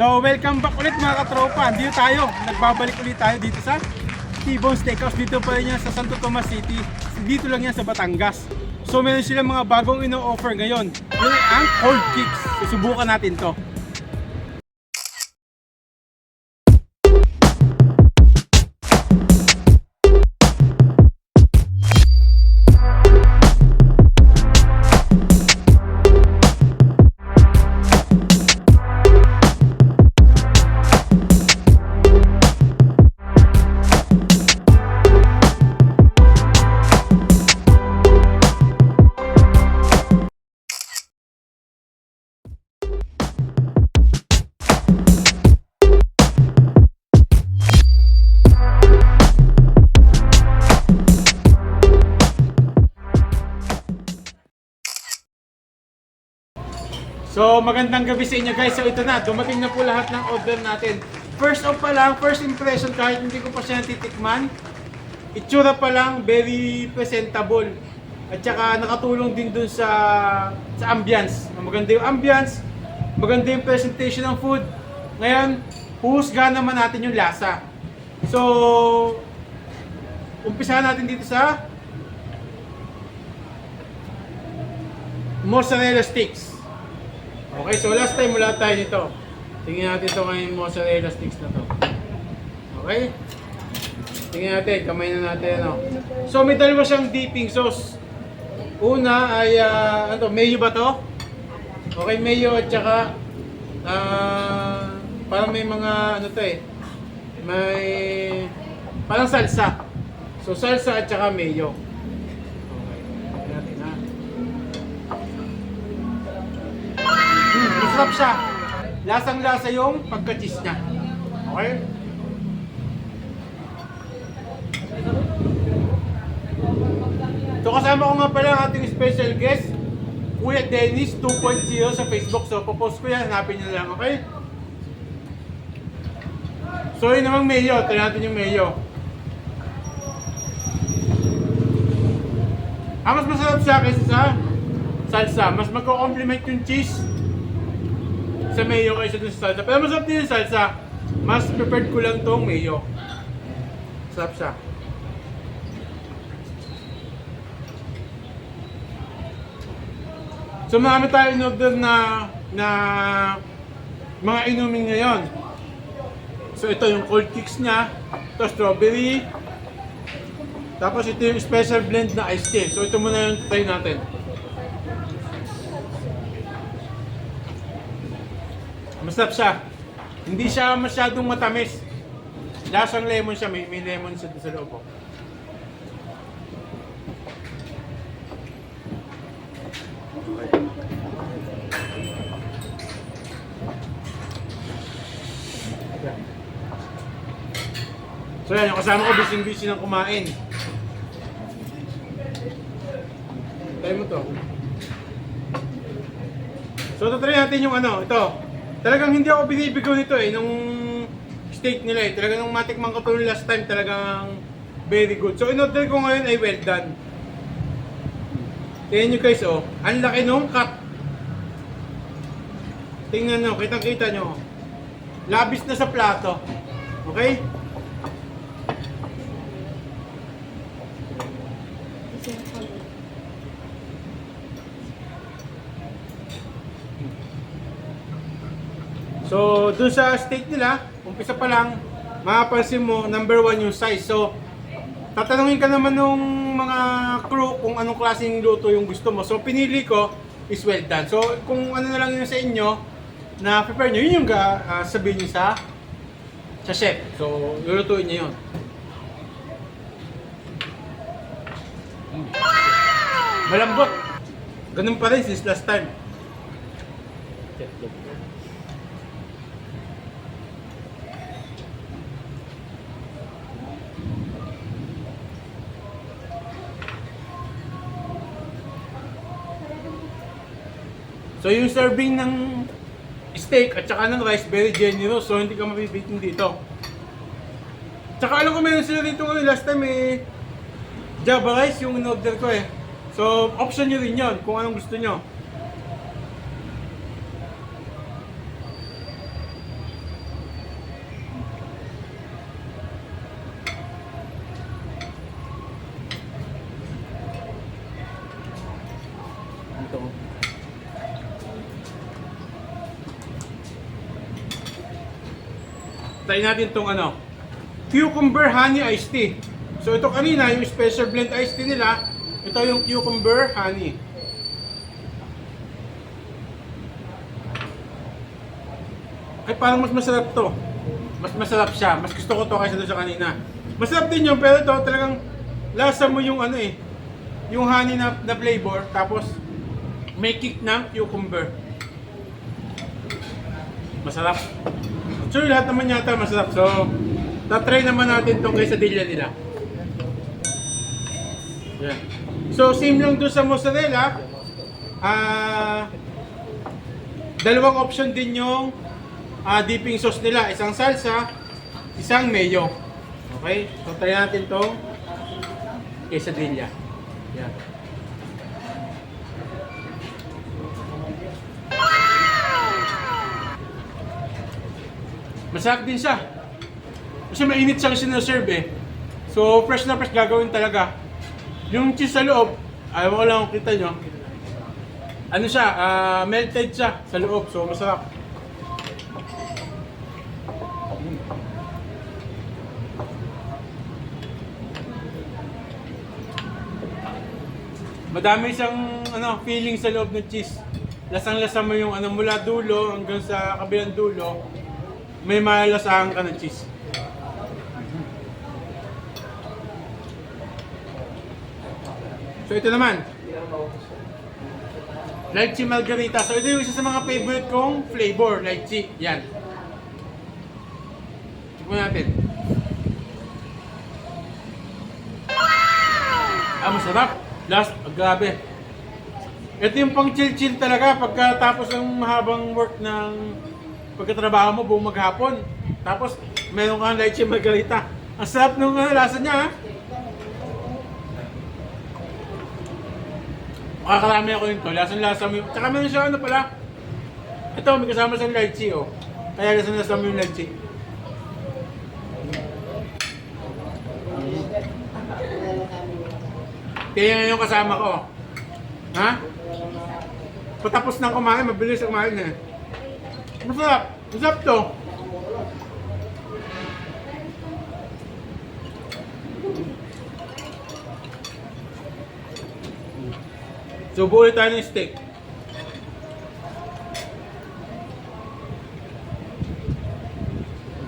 So, welcome back ulit mga katropa. Dito tayo. Nagbabalik ulit tayo dito sa T-Bone Steakhouse. Dito pa rin yan sa Santo Tomas City. Dito lang yan sa Batangas. So, meron silang mga bagong ino-offer ngayon. Yung ang cold kicks. Susubukan natin to. So, magandang gabi sa inyo guys. So, ito na. Dumating na po lahat ng order natin. First off pa lang, first impression kahit hindi ko pa siya titikman, itsura pa lang, very presentable. At saka nakatulong din dun sa sa ambience. Maganda yung ambience, maganda yung presentation ng food. Ngayon, huhusgahan naman natin yung lasa. So, umpisahan natin dito sa mozzarella sticks. Okay, so last time wala tayo nito. Tingnan natin ito ngayon mozzarella sticks na to. Okay? Tingnan natin, kamay na natin ano. So may dalawa siyang dipping sauce. Una ay ah, ano, mayo ba to? Okay, mayo at saka ah, parang may mga ano to eh. May parang salsa. So salsa at saka mayo. Masarap siya. Lasang-lasa yung pagka-cheese niya. Okay? So kasama ko nga pala ang ating special guest, Kuya Dennis 2.0 sa Facebook. So popost ko yan, hanapin niyo lang, okay? So yun namang mayo, try natin yung mayo. Ang mas masarap siya kaysa sa salsa. Mas magko-complement yung cheese sa mayo kaysa dun sa salsa. Pero masarap din yung salsa. Mas preferred ko lang tong mayo. Sarap siya. So marami tayo in-order na na mga inumin ngayon. So ito yung cold kicks niya, ito strawberry, tapos ito yung special blend na iced tea. So ito muna yung try natin. Masarap siya. Hindi siya masyadong matamis. Lasang lemon siya, may, may lemon sa, sa loob. oh. So yan, yung kasama ko busy-busy ng kumain. Try mo to. So, tatry natin yung ano, ito. Talagang hindi ako binibigaw nito eh, nung steak nila eh. Talagang nung matikman ko to last time, talagang very good. So, in-order ko ngayon ay well done. Tingnan nyo guys, oh. Ang laki nung cut. Tingnan nyo, kitang-kita nyo. Labis na sa plato. Okay? So, dun sa steak nila, umpisa pa lang, mapapansin mo, number one yung size. So, tatanungin ka naman nung mga crew kung anong klaseng luto yung gusto mo. So, pinili ko is well done. So, kung ano na lang yun sa inyo, na prepare nyo, yun yung ah, sabihin nyo sa sa chef. So, lulutuin nyo yun. Malambot. Ganun pa rin since last time. So yung serving ng steak at saka ng rice, very generous. So hindi ka mabibitin dito. Tsaka alam ko meron sila dito ngayon last time eh. Java rice yung in-order ko eh. So option nyo rin yun kung anong gusto nyo. Try natin tong ano, cucumber honey iced tea. So ito kanina, yung special blend iced tea nila, ito yung cucumber honey. Ay parang mas masarap to. Mas masarap siya. Mas gusto ko to kaysa doon sa kanina. Masarap din yun, pero ito talagang lasa mo yung ano eh, yung honey na, na flavor, tapos may kick ng cucumber. Masarap. So lahat naman yata masarap. So, tatry naman natin tong quesadilla nila. Yan. So, same lang doon sa mozzarella. Ah, dalawang option din yung ah, dipping sauce nila. Isang salsa, isang mayo. Okay? So, try natin tong quesadilla. Yan. Masarap din siya. Kasi mainit siyang sinaserve eh. So, fresh na fresh gagawin talaga. Yung cheese sa loob, ayaw ko lang kung kita nyo. Ano siya, ah, melted siya sa loob. So, masarap. Madami siyang ano, feeling sa loob ng cheese. Lasang-lasa mo yung ano, mula dulo hanggang sa kabilang dulo. May malalasahan ka ng cheese. So ito naman. Lychee margarita. So ito yung isa sa mga favorite kong flavor. Lychee. Yan. Tikman natin. Ah, masarap. Last, ah, grabe. Ito yung pang chill-chill talaga pagkatapos ng mahabang work ng pagkatrabaho mo buong maghapon. Tapos, meron kang lychee margarita. Ang sarap nung uh, lasa niya, ha? Makakarami ako nito. Lasang-lasa mo. Tsaka meron siya ano pala. Ito, may kasama siyang lychee, oh. Kaya lasang-lasa mo yung lychee. Kaya nga yung kasama ko. Ha? Patapos ng kumain, mabilis kumain eh. Masarap. Masarap to. So, buo ulit tayo ng steak.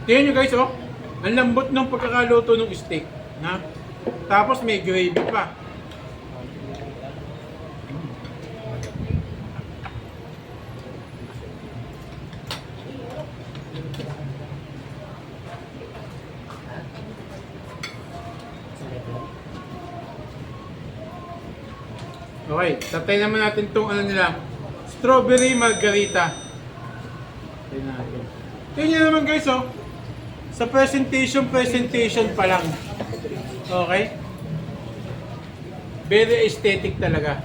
Tingnan nyo guys, oh. Ang lambot ng pagkakaluto ng steak. Na? Tapos may gravy pa. Okay, tatay naman natin itong ano nila, strawberry margarita. Tatay natin. Tingnan naman guys, oh. Sa presentation, presentation pa lang. Okay? Very aesthetic talaga.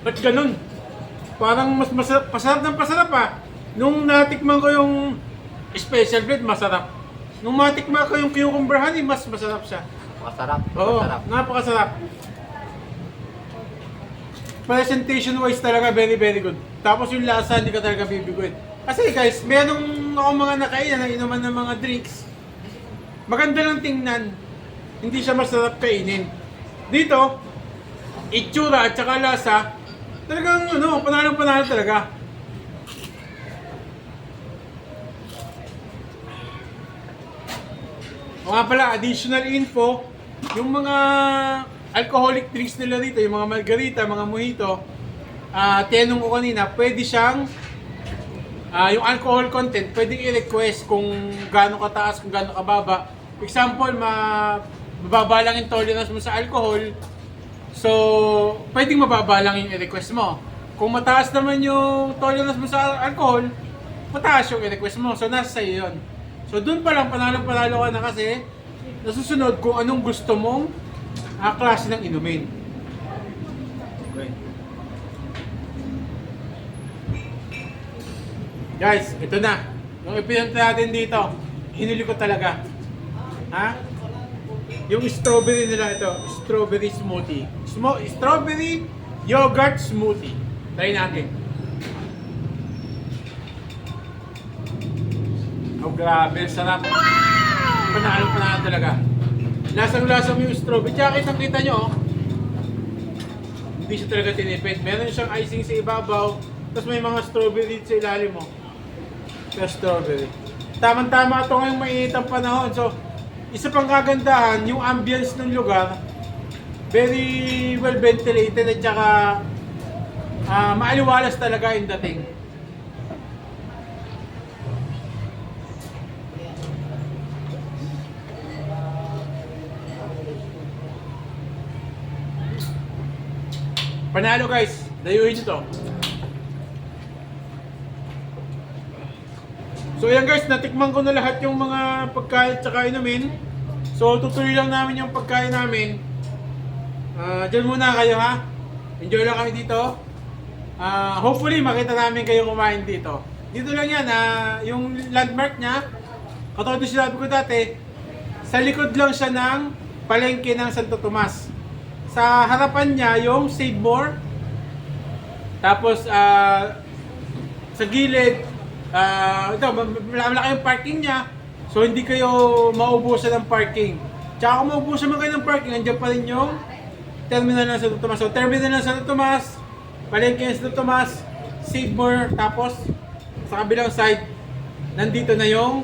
Ba't ganun? Parang mas masarap, pasarap ng pasarap ah. Nung natikman ko yung special blend, masarap. Nung matikman ko yung cucumber honey, mas masarap siya. Masarap. Oo, Masarap. napakasarap. Presentation wise talaga very very good. Tapos yung lasa hindi ka talaga bibiguin. Kasi guys, merong ako mga nakainan na inuman ng mga drinks. Maganda lang tingnan. Hindi siya masarap kainin. Dito, itsura at saka lasa, talagang ano, panalo panalo talaga. O pala, additional info, yung mga alcoholic drinks nila dito, yung mga margarita, mga mojito, ah tinanong ko kanina, pwede siyang, ah yung alcohol content, pwedeng i-request kung gaano kataas, kung gaano kababa. Example, ma mababa lang yung tolerance mo sa alcohol, so pwedeng mababa lang yung i-request mo. Kung mataas naman yung tolerance mo sa alcohol, mataas yung i-request mo. So nasa sa'yo yun. So doon pa lang panalo-panalo ka na kasi nasusunod kung anong gusto mong ah, klase ng inumin. Okay. Guys, ito na. Yung ipinunta natin dito, hinuli ko talaga. Ha? Yung strawberry nila ito, strawberry smoothie. Smo- strawberry yogurt smoothie. Try natin. Oh, grabe. Sarap. Panalo panalo talaga. Lasang-lasang yung strawberry. Tsaka kitang kita nyo, oh. Hindi siya talaga tinipid. Meron siyang icing sa ibabaw. Tapos may mga strawberry sa ilalim mo. Yung strawberry. Tamang-tama ito ngayong mainit ang panahon. So, isa pang kagandahan, yung ambience ng lugar, very well ventilated at saka ah, maaliwalas talaga yung dating. Panalo guys, dayuhin nyo to. So yan guys, natikman ko na lahat yung mga pagkain at saka inumin. So tutuloy lang namin yung pagkain namin. Ah, Diyan muna kayo ha. Enjoy lang kami dito. Ah, hopefully makita namin kayo kumain dito. Dito lang yan, ah, yung landmark niya. Katulad yung sinabi ko dati, sa likod lang siya ng palengke ng Santo Tomas. Sa harapan niya yung Save More. Tapos ah, sa gilid, ah, ito, ma- ma- malaki yung parking niya. So hindi kayo maubusan ng parking. Tsaka kung maubusan man kayo ng parking, nandiyan pa rin yung terminal ng Santo Tomas. So terminal ng Santo Tomas, palengke ng Santo Tomas, Save More, tapos sa kabilang side, nandito na yung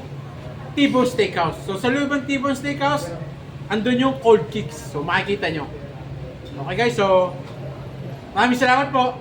T-Bone Steakhouse. So sa loob ng T-Bone Steakhouse, andun yung cold kicks. So makikita nyo. Okay guys, so maraming salamat po.